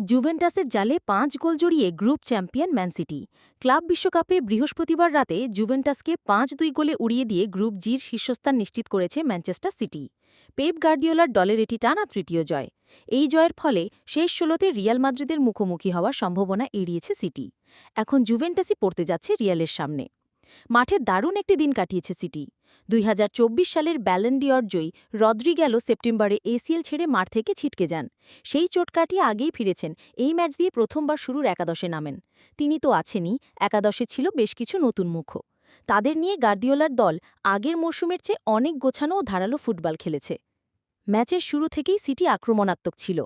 জুভেন্টাসের জালে পাঁচ গোল জড়িয়ে group champion Man City. Club বিশ্বকাপে বৃহস্পতিবার রাতে জুভেন্টাসকে পাঁচ দুই গোলে উড়িয়ে দিয়ে গ্রুপ জির শীর্ষস্থান নিশ্চিত করেছে ম্যানচেস্টার সিটি। পেপ গার্ডিওলার দলের এটি টানা তৃতীয় জয়। এই জয়ের ফলে শেষ ষোলোতে রিয়াল মাদ্রিদের মুখোমুখি হওয়ার সম্ভাবনা এড়িয়েছে সিটি। এখন জুভেন্টাসই পড়তে যাচ্ছে রিয়ালের সামনে। মাঠে দারুণ একটি দিন কাটিয়েছে সিটি। দুই হাজার চব্বিশ সালের ব্যালেন্ডিয়র জয়ী রদ্রি গেল সেপ্টেম্বরে এসিএল ছেড়ে মাঠ থেকে ছিটকে যান। সেই চোট কাটিয়ে আগেই ফিরেছেন এই ম্যাচ দিয়ে প্রথমবার শুরুর একাদশে নামেন। তিনি তো আছেনই, একাদশে ছিল বেশ কিছু নতুন মুখও তাদের নিয়ে গার্দিওলার দল আগের মরশুমের চেয়ে অনেক গোছানো ও ধারালো ফুটবল খেলেছে। ম্যাচের শুরু থেকেই সিটি আক্রমণাত্মক ছিল।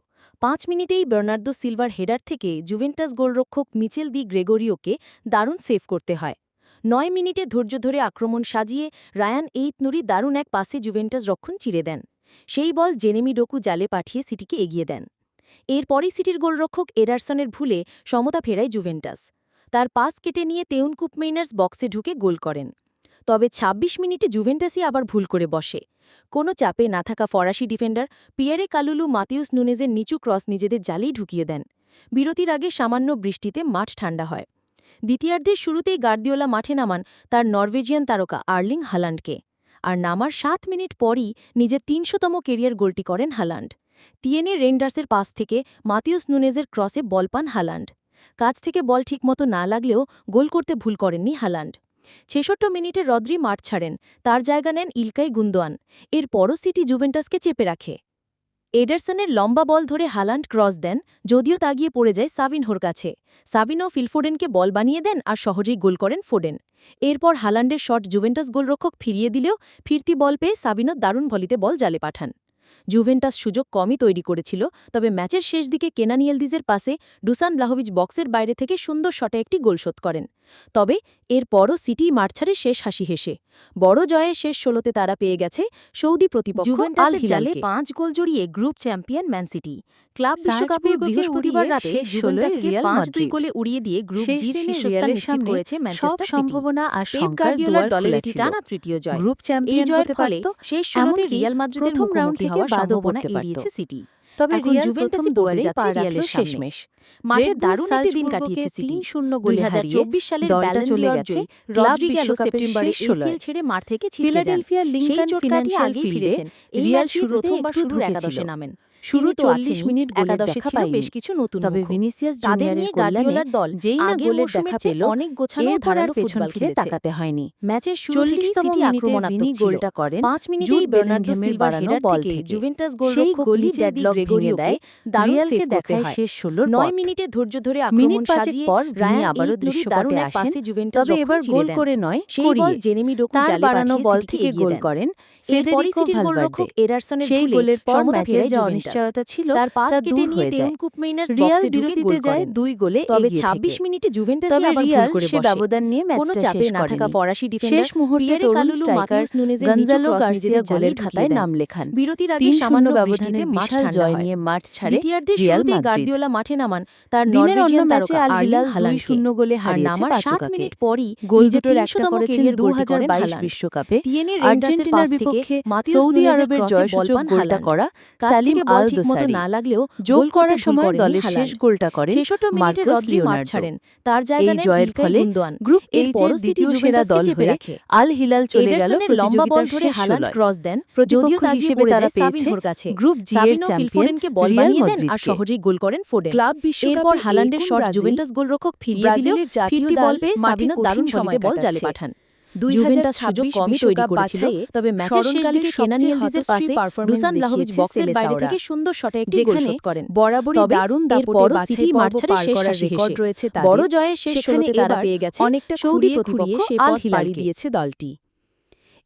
পাঁচ মিনিটেই বার্নার্দো সিলভার হেডার থেকে জুভেন্টাস গোলরক্ষক মিচেল দি গ্রেগরিওকে দারুণ সেভ করতে হয়। নয় মিনিটে ধৈর্য ধরে আক্রমণ সাজিয়ে রায়ান এইত নুরি দারুণ এক পাসে জুভেন্টাস রক্ষণ চিরে দেন। সেই বল জেনেমি ডোকু জালে পাঠিয়ে সিটিকে এগিয়ে দেন। এরপরই সিটির গোলরক্ষক এডারসনের ভুলে সমতা ফেরায় জুভেন্টাস। তার পাস কেটে নিয়ে তেউন কুপমেইনার্স বক্সে ঢুকে গোল করেন। তবে ২৬ মিনিটে জুভেন্টাসই আবার ভুল করে বসে। কোনো চাপে না থাকা ফরাসি ডিফেন্ডার পিয়ারে কালুলু মাতিউস নুনেজের নিচু ক্রস নিজেদের জালেই ঢুকিয়ে দেন। বিরতির আগে সামান্য বৃষ্টিতে মাঠ ঠান্ডা হয়। দ্বিতীয়ার্ধের শুরুতেই গার্দিওলা মাঠে নামান তার নরওয়েজিয়ান তারকা আর্লিং হালান্ডকে। আর নামার সাত মিনিট পরই নিজের তিনশোতম কেরিয়ার গোলটি করেন হালান্ড। টিএনএ রেন্ডার্সের পাস থেকে মাতিউস নুনেজের ক্রসে বল পান হালান্ড। কাছ থেকে বল ঠিকমতো না লাগলেও গোল করতে ভুল করেননি হালান্ড। ছেষট্ট মিনিটে রদ্রি মাঠ ছাড়েন, তার জায়গা নেন ইলকাই গুন্দোয়ান। এরপরও সিটি জুভেন্টাসকে চেপে রাখে। এডারসনের লম্বা বল ধরে হালান্ড ক্রস দেন, যদিও তাগিয়ে পড়ে যায় সাবিনহোর কাছে। সাবিনও ফিলফোডেনকে বল বানিয়ে দেন আর সহজেই গোল করেন ফোডেন এরপর হালান্ডের শট জুভেন্টাস গোলরক্ষক ফিরিয়ে দিলেও ফিরতি বল পেয়ে সাবিনো দারুণ ভলিতে বল জালে পাঠান। জুভেন্টাস সুযোগ কমই তৈরি করেছিল, তবে ম্যাচের শেষ দিকে কেনানিয়েলদিজের পাশে ডুসান ব্লাহোভিচ বক্সের বাইরে থেকে সুন্দর শটে একটি গোল শোধ করেন। তবে এরপরও সিটি মাঠ ছাড়ে শেষ হাসি হেসে। বড় জয়ে শেষ ষোলোতে তারা পেয়ে গেছে সৌদি প্রতিপক্ষ আল হিলালে পাঁচ গোল জড়িয়ে group champion Man City. Club বিশ্বকাপে বৃহস্পতিবার রাতে জুভেন্টাসকে পাঁচ দুই গোলে উড়িয়ে দিয়ে গ্রুপ শীর্ষস্থান নিশ্চিত করেছে ম্যানচেস্টার সম্ভাবনা আর পেপ গার্দিওলার দলের এটি টানা তৃতীয় জয়। গ্রুপ চ্যাম্পিয়ন হতে শেষ ষোলোতে রিয়াল মাদ্রিদের মুখোমুখি হওয়ার সম্ভাবনা এড়িয়েছে সিটি। তবে রিয়াল জুভেন্টাসই যাচ্ছে রিয়ালের শেষমেশ। মাঠে দারুণ একটি দিন কাটিয়েছে সিটি 3-0 গোলে হারিয়ে সালের চলে গেছে ক্লাব রদ্রি সেপ্টেম্বরে এসিএল ছেড়ে মাঠ থেকে ছিটকে যান। ফিলাডেলফিয়া কাটিয়ে ফিনান্সিয়াল ফিল্ডে রিয়াল প্রথমবার শুধু একাদশে নামেন। শুরু 40 মিনিট গোলের দেখা ছিল বেশ কিছু নতুন তবে ভিনিসিয়াস জুনিয়রের নিয়ে কল্যাণে দল যেই না গোলের দেখা পেল অনেক গোছানো ধারালো পেছন ফুটবল ফিরে তাকাতে হয়নি। ম্যাচের চল্লিশতম মিনিটে আক্রমণাত্মক গোলটা করেন। পাঁচ মিনিটেই বার্নার্ডো সিলভার হেডার বল থেকে। জুভেন্টাস গোলরক্ষক মিচেল ডেডলক ভেঙে দেয়। দারুণ রিয়ালকে সেভ করতে দেখায়। শেষ ষোলোর নয় মিনিটে ধৈর্য ধরে আক্রমণ সাজিয়ে পর রায়ান আবারও দৃশ্যপটে আসেন। তবে এবার গোল করে নয় সেই বল জেনেমি ডোকু জালে বাড়ানো বল থেকে গোল করেন। ফেদেরিকো ভালভার্দে সেই গোলের পর ম্যাচের যে জুভেন্টাস। অনিশ্চয়তা ছিল তার পাস কেটে নিয়ে তেউন রিয়াল বক্সে বিরতিতে যায় দুই গোলে তবে ২৬ মিনিটে জুভেন্টাসই তবে আবার রিয়াল করে সে ব্যবধান নিয়ে ম্যাচটা শেষ না থাকা ফরাসি ডিফেন্ডার শেষ মুহূর্তে তরুণ স্ট্রাইকার নুনেজের গঞ্জালো গার্সিয়া গোলের খাতায় নাম লেখান। বিরতির আগে সামান্য শূন্য বৃষ্টিতে ব্যবধানের মাঠ জয় নিয়ে মাঠ ছাড়ে দ্বিতীয়ার্ধের রিয়াল শুরুতেই গার্দিওলা মাঠে নামান। তার দিনের অন্য ম্যাচে আল হিলাল হালান্ডকে শূন্য গোলে হারিয়েছে পাচুকাকে মিনিট পরই। গোল দুটোর একটা 300তম করেছেন ক্যারিয়ার দু গোলটি হাজার করেন বাইশ হালান্ড। বিশ্বকাপে আর্জেন্টিনার বিপক্ষে সৌদি আরবের ক্রসে জয় বল সূচক পান গোলটা করা সালিম আল ঠিকমতো না লাগলেও যোগ করার সময় দলের শেষ গোলটা করেন ছেষট্ট মিনিটে মাঠ ছাড়েন। তার জায়গা এই নেন জয়ের ফলে গুন্দোয়ান। গ্রুপ এর এরপরও দ্বিতীয় সেরা দল হয়ে রাখে। আল হিলাল চলে গেল লম্বা বল ধরে হালান্ড ক্রস দেন। যদিও তাগিয়ে হিসেবে তারা পেয়েছে কাছে গ্রুপ জি এর সাবিনো চ্যাম্পিয়ন ফিলফোডেনকে বল বানিয়ে দেন আর সহজেই গোল করেন ফোডেন ক্লাব বিশ্বকাপে হালান্ডের শট জুভেন্টাস গোলরক্ষক ফিরিয়ে দিলেও ফিরতি বল পেয়ে সাবিনো দারুণ সময় বল জালে কাটাচ্ছে। পাঠান জুভেন্টাস সুযোগ কমই তৈরি করেছিল তবে ম্যাচের শেষ দিকে সবচেয়ে পাশে ডুসান লাহোভিচ বক্সের বাইরে থেকে সুন্দর শটে একটি গোল যেখানে করেন। বরাবরই দারুণ দাপটে বাছাই সিটি পর্ব মাঠ ছাড়ে পার শেষ হাসি রেকর্ড রয়েছে বড় জয়ে শেষ সেখানে ষোলোতে তারা পেয়ে গেছে অনেকটা সৌদি প্রতিপক্ষ আল দিয়েছে দলটি।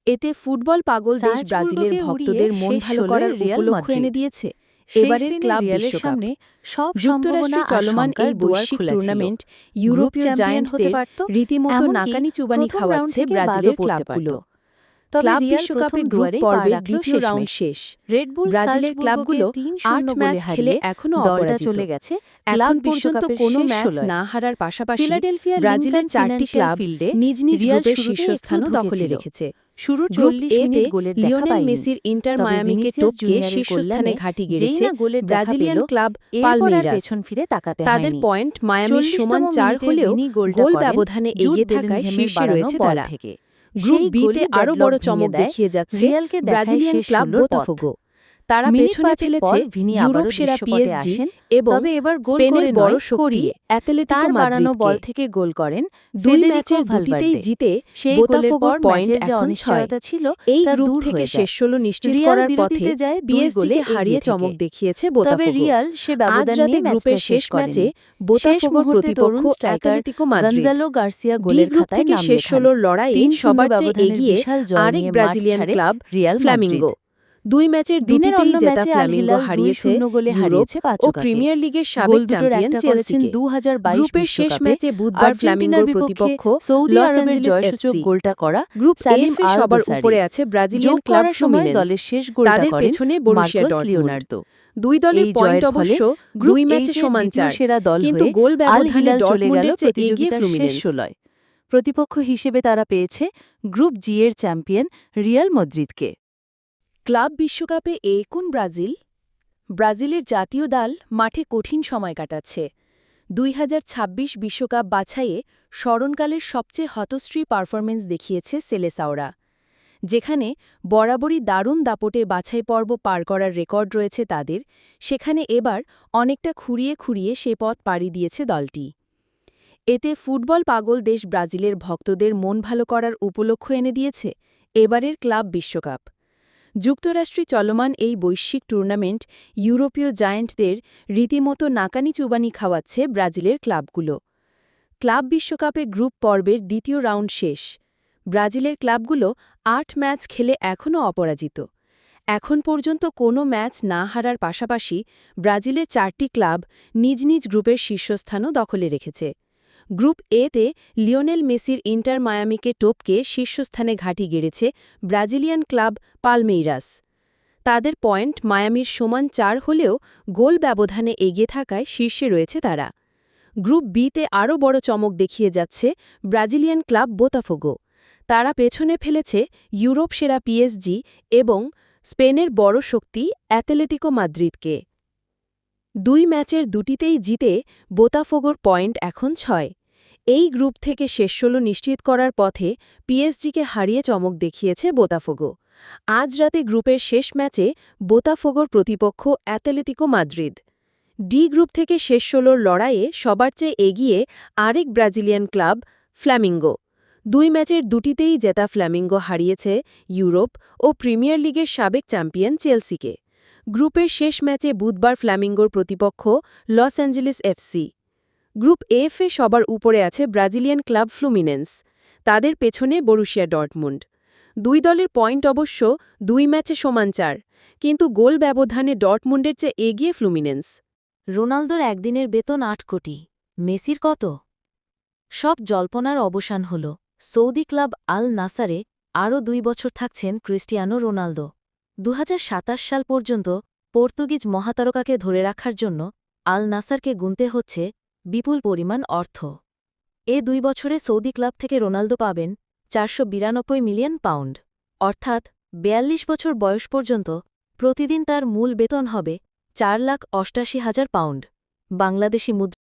এতে ফুটবল পাগল দেশ ব্রাজিলের ভক্তদের মন ভালো করার উপলক্ষ এনে দিয়েছে। এবারের ক্লাব রিয়ালের বিশ্বকাপ। সামনে সব যুক্তরাষ্ট্রে চলমান এই বৈশ্বিক টুর্নামেন্ট ইউরোপীয় চ্যাম্পিয়ন হতে পারত, রীতিমতো নাকানি চুবানি খাওয়াচ্ছে ব্রাজিলের ক্লাবগুলো। ক্লাব বিশ্বকাপে গ্রুপ দুয়ারেই পা পর্বের দ্বিতীয় রাউন্ড শেষ। রেড বুল ব্রাজিলের ক্লাবগুলো আট ম্যাচ খেলে এখনও দলটা অপরাজিত। চলে গেছে। এখন পর্যন্ত কোনো ম্যাচ না হারার পাশাপাশি ব্রাজিলের চারটি ক্লাব নিজ নিজ গ্রুপের শুরুতেই শীর্ষস্থানও দখলে রেখেছে। গ্রুপ চল্লিশ মিনিট গোলের লিওনেল মেসির ইন্টার মায়ামিকে টপকে শীর্ষস্থানে ঘাটি গেড়েছে ব্রাজিলিয়ান ক্লাব পালমেইরাস পেছন ফিরে তাকাতে তাদের পয়েন্ট মায়ামির সমান চার হলেও গোল ব্যবধানে এগিয়ে থাকায় শীর্ষে রয়েছে তারা। থেকে। গ্রুপ বিতে আরও বড় চমক দেখিয়ে যাচ্ছে ব্রাজিলিয়ান ক্লাব বোতাফোগো। তারা পেছনে ফেলেছে ভিনি ইউরোপ সেরা পিএসজি এবং তবে এবার গোল করে বড় শক্তি করিয়ে। অ্যাথলেটিকো বাড়ানো বল থেকে গোল করেন দুই ম্যাচের দুটিতেই জিতে সেই বোতাফোগোর পয়েন্ট যে এখন অনিশ্চয়তা ছিল এই গ্রুপ থেকে। শেষ ষোলো নিশ্চিত করার পথে যায় পিএসজিকে হারিয়ে চমক। দেখিয়েছে তবে বোতাফোগো রিয়াল সে ব্যবধান নিয়ে গ্রুপের শেষ ম্যাচে বোতাফোগোর প্রতিপক্ষ অ্যাথলেটিকো মাদ্রিদ গার্সিয়া গোলের খাতায় শেষ ষোলোর লড়াইয়ে সবার চেয়ে এগিয়ে আরেক ব্রাজিলিয়ান ক্লাব রিয়াল ফ্ল্যামিঙ্গো। দুই ম্যাচের দিনের অন্য ম্যাচে হিলাল হারিয়েছে শূন্য গোলে হারিয়েছে ও প্রিমিয়ার লিগের সাবেক চ্যাম্পিয়ন চেলসিকে 2022 গ্রুপের শেষ ম্যাচে বুধবার ফ্ল্যামিঙ্গোর প্রতিপক্ষ সৌদি আরবের জয়সূচক গোলটা করা গ্রুপ সালিম সবার উপরে আছে ব্রাজিলিয়ান ক্লাব সময় দলের শেষ গোলটা তাদের পেছনে বরুশিয়া লিওনার্দো। দুই দলের পয়েন্ট অবশ্য দুই ম্যাচে সমান চার। সেরা দল কিন্তু গোল ব্যবধানে চলে গেল প্রতিযোগিতার শেষ ষোলোয়। প্রতিপক্ষ হিসেবে তারা পেয়েছে গ্রুপ জি এর চ্যাম্পিয়ন রিয়াল মদ্রিদকে ক্লাব বিশ্বকাপে এ কোন ব্রাজিল? ব্রাজিলের জাতীয় দল মাঠে কঠিন সময় কাটাচ্ছে। দুই বিশ্বকাপ বাছাইয়ে স্মরণকালের সবচেয়ে হতশ্রী পারফরমেন্স দেখিয়েছে সেলেসাওরা, যেখানে বরাবরই দারুণ দাপটে বাছাই পর্ব পার করার রেকর্ড রয়েছে তাদের, সেখানে এবার অনেকটা খুঁড়িয়ে খুঁড়িয়ে সে পথ পাড়ি দিয়েছে দলটি। এতে ফুটবল পাগল দেশ ব্রাজিলের ভক্তদের মন ভালো করার উপলক্ষ এনে দিয়েছে এবারের ক্লাব বিশ্বকাপ। যুক্তরাষ্ট্রে চলমান এই বৈশ্বিক টুর্নামেন্ট ইউরোপীয় জায়ান্টদের রীতিমতো নাকানি চুবানি খাওয়াচ্ছে ব্রাজিলের ক্লাবগুলো। ক্লাব বিশ্বকাপে গ্রুপ পর্বের দ্বিতীয় রাউন্ড শেষ। ব্রাজিলের ক্লাবগুলো আট ম্যাচ খেলে এখনও অপরাজিত। এখন পর্যন্ত কোনো ম্যাচ না হারার পাশাপাশি ব্রাজিলের চারটি ক্লাব নিজ নিজ গ্রুপের শীর্ষস্থানও দখলে রেখেছে। গ্রুপ এতে লিওনেল মেসির ইন্টার মায়ামিকে টপকে শীর্ষস্থানে ঘাঁটি গেড়েছে ব্রাজিলিয়ান ক্লাব পালমেইরাস। তাদের পয়েন্ট মায়ামির সমান চার হলেও গোল ব্যবধানে এগিয়ে থাকায় শীর্ষে রয়েছে তারা। গ্রুপ বিতে আরও বড় চমক দেখিয়ে যাচ্ছে ব্রাজিলিয়ান ক্লাব বোতাফোগো। তারা পেছনে ফেলেছে ইউরোপ সেরা পিএসজি এবং স্পেনের বড় শক্তি অ্যাথলেটিকো মাদ্রিদকে। দুই ম্যাচের দুটিতেই জিতে বোতাফোগোর পয়েন্ট এখন ছয়। এই গ্রুপ থেকে শেষ ষোলো নিশ্চিত করার পথে পিএসজিকে হারিয়ে চমক দেখিয়েছে বোতাফোগো। আজ রাতে গ্রুপের শেষ ম্যাচে বোতাফোগোর প্রতিপক্ষ অ্যাথলেটিকো মাদ্রিদ। ডি গ্রুপ থেকে শেষ ষোলোর লড়াইয়ে সবার চেয়ে এগিয়ে আরেক ব্রাজিলিয়ান ক্লাব, ফ্ল্যামিঙ্গো। দুই ম্যাচের দুটিতেই জেতা ফ্ল্যামিঙ্গো হারিয়েছে ইউরোপ ও প্রিমিয়ার লিগের সাবেক চ্যাম্পিয়ন চেলসিকে। গ্রুপের শেষ ম্যাচে বুধবার ফ্ল্যামিঙ্গোর প্রতিপক্ষ Los Angeles FC group F সবার উপরে আছে ব্রাজিলিয়ান ক্লাব ফ্লুমিনেন্স। তাদের পেছনে বরুশিয়া ডর্টমুন্ড। দুই দলের পয়েন্ট অবশ্য দুই ম্যাচে সমান চার, কিন্তু গোল ব্যবধানে ডর্টমুন্ডের চেয়ে এগিয়ে ফ্লুমিনেন্স। রোনালদোর একদিনের বেতন আট কোটি। মেসির কত? সব জল্পনার অবসান হল। সৌদি ক্লাব আল নাসারে আরও দুই বছর থাকছেন ক্রিস্টিয়ানো রোনালদো। দু হাজার সাতাশ সাল পর্যন্ত পর্তুগিজ মহাতারকাকে ধরে রাখার জন্য আল নাসারকে গুনতে হচ্ছে বিপুল পরিমাণ অর্থ। এ দুই বছরে সৌদি ক্লাব থেকে রোনালদো পাবেন চারশো বিরানব্বই মিলিয়ন পাউন্ড। অর্থাৎ ৪২ বছর বয়স পর্যন্ত প্রতিদিন তার মূল বেতন হবে চার লাখ অষ্টাশি হাজার পাউন্ড। বাংলাদেশি মুদ্রা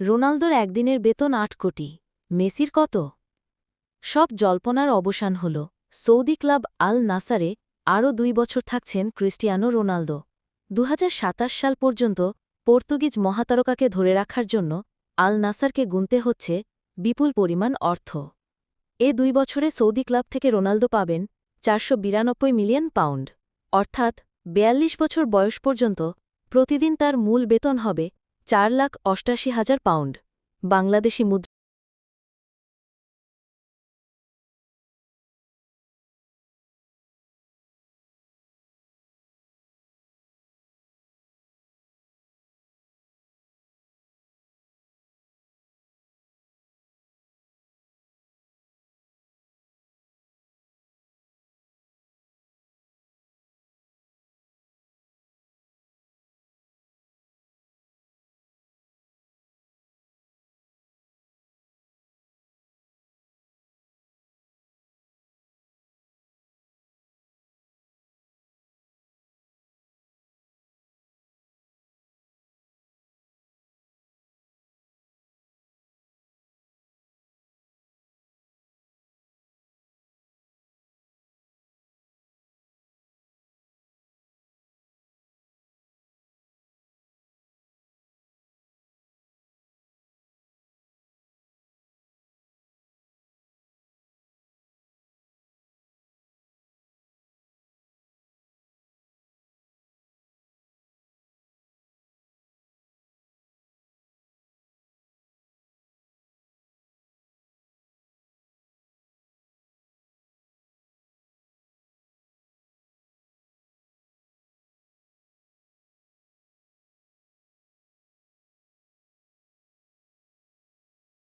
রোনালদোর একদিনের বেতন আট কোটি। মেসির কত? সব জল্পনার অবসান হল, সৌদি ক্লাব আল নাসারে আরও দুই বছর থাকছেন ক্রিস্টিয়ানো রোনালদো। দু হাজার সাতাশ সাল পর্যন্ত পর্তুগিজ মহাতারকাকে ধরে রাখার জন্য আল নাসারকে গুনতে হচ্ছে বিপুল পরিমাণ অর্থ। এ দুই বছরে সৌদি ক্লাব থেকে রোনালদো পাবেন চারশো বিরানব্বই মিলিয়ন পাউন্ড। অর্থাৎ বেয়াল্লিশ বছর বয়স পর্যন্ত প্রতিদিন তার মূল বেতন হবে চার লাখ অষ্টাশি হাজার পাউন্ড। বাংলাদেশি মুদ্রা